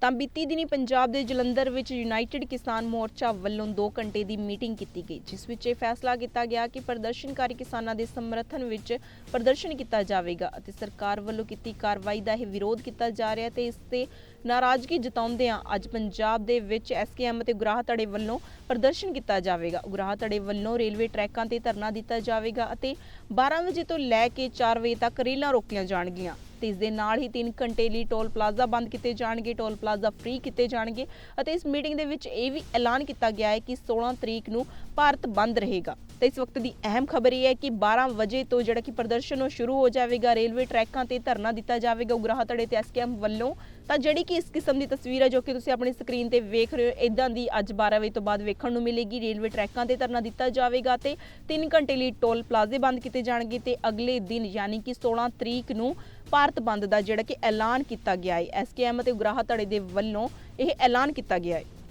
ਤਾਂ ਬੀਤੀ ਦਿਨੀ ਪੰਜਾਬ ਦੇ ਜਲੰਧਰ ਵਿੱਚ ਯੂਨਾਈਟਿਡ ਕਿਸਾਨ ਮੋਰਚਾ ਵੱਲੋਂ 2 ਘੰਟੇ ਦੀ ਮੀਟਿੰਗ ਕੀਤੀ ਗਈ, ਜਿਸ ਵਿੱਚ ਇਹ ਫੈਸਲਾ ਕੀਤਾ ਗਿਆ ਕਿ ਪ੍ਰਦਰਸ਼ਨਕਾਰੀ ਕਿਸਾਨਾਂ ਦੇ ਸਮਰਥਨ ਵਿੱਚ ਪ੍ਰਦਰਸ਼ਨ ਕੀਤਾ ਜਾਵੇਗਾ ਅਤੇ ਸਰਕਾਰ ਵੱਲੋਂ ਕੀਤੀ ਕਾਰਵਾਈ ਦਾ ਇਹ ਵਿਰੋਧ ਕੀਤਾ ਜਾ ਰਿਹਾ ਤੇ ਇਸ ਤੇ ਨਾਰਾਜ਼ਗੀ ਜਤਾਉਂਦਿਆਂ ਅੱਜ ਪੰਜਾਬ ਦੇ ਵਿੱਚ ਐਸਕੇਐਮ ਅਤੇ ਉਗਰਾਹ ਧੜੇ ਵੱਲੋਂ ਪ੍ਰਦਰਸ਼ਨ ਕੀਤਾ ਜਾਵੇਗਾ। ਉਗਰਾਹ ਧੜੇ ਵੱਲੋਂ ਰੇਲਵੇ ਟਰੈਕਾਂ ਤੇ ਧਰਨਾ ਦਿੱਤਾ ਜਾਵੇਗਾ ਅਤੇ 12 ਵਜੇ ਤੋਂ ਲੈ ਕੇ 4 ਵਜੇ ਤੱਕ ਰੇਲਾਂ ਰੋਕੀਆਂ ਜਾਣਗੀਆਂ। ਤੇ ਇਸ ਦੇ ਨਾਲ ਹੀ 3 ਘੰਟੇ ਲਈ ਟੋਲ ਪਲਾਜ਼ਾ ਬੰਦ ਕੀਤੇ ਜਾਣਗੇ, ਟੋਲ ਪਲਾਜ਼ਾ ਫ੍ਰੀ ਕੀਤੇ ਜਾਣਗੇ ਅਤੇ ਇਸ ਮੀਟਿੰਗ ਦੇ ਵਿੱਚ ਇਹ ਵੀ ਐਲਾਨ ਕੀਤਾ ਗਿਆ ਹੈ ਕਿ 16 ਤਰੀਕ ਨੂੰ ਭਾਰਤ ਬੰਦ ਰਹੇਗਾ। ਤੇ ਇਸ ਵਕਤ ਦੀ ਅਹਿਮ ਖਬਰ ਇਹ ਹੈ ਕਿ 12 ਵਜੇ ਤੋਂ ਜਿਹੜਾ ਕਿ ਪ੍ਰਦਰਸ਼ਨ ਉਹ ਸ਼ੁਰੂ ਹੋ ਜਾਵੇਗਾ, ਰੇਲਵੇ ਟਰੈਕਾਂ ਤੇ ਧਰਨਾ ਦਿੱਤਾ ਜਾਵੇਗਾ ਉਗਰਾਹ ਧੜੇ ਤੇ ਐਸਕੇਐਮ ਵੱਲੋਂ। ਤਾਂ ਜਿਹੜੀ ਕਿ ਇਸ ਕਿਸਮ ਦੀ ਤਸਵੀਰ ਹੈ ਜੋ ਕਿ ਤੁਸੀਂ ਆਪਣੀ ਸਕਰੀਨ ਤੇ ਵੇਖ ਰਹੇ ਹੋ। ਇਦਾਂ ਦੀ ਅੱਜ 12 ਵਜੇ ਤੋਂ ਬਾਅਦ ਵੇਖਣ ਨੂੰ ਮਿਲੇਗੀ। ਰੇਲਵੇ ਟਰੈਕਾਂ ਤੇ ਧਰਨਾ ਦਿੱਤਾ ਜਾਵੇਗਾ ਤੇ 3 ਘੰਟੇ ਲਈ ਟੋਲ ਪਲਾਜ਼ੇ ਬੰਦ ਕੀਤੇ ਜਾਣਗੇ ਤੇ ਅਗਲੇ ਦਿਨ ਯਾਨੀ ਕਿ 16 ਤਰੀਕ ਨੂੰ ਭਾਰਤ ਬੰਦ ਦਾ ਜਿਹੜਾ ਕਿ ਐਲਾਨ ਕੀਤਾ ਗਿਆ ਹੈ। ਐਸਕੇਐਮ ਅਤੇ ਉਗਰਾਹ ਧੜੇ ਦੇ ਵੱਲੋਂ ਇਹ ਐਲਾਨ ਕੀਤਾ ਗਿਆ ਹੈ।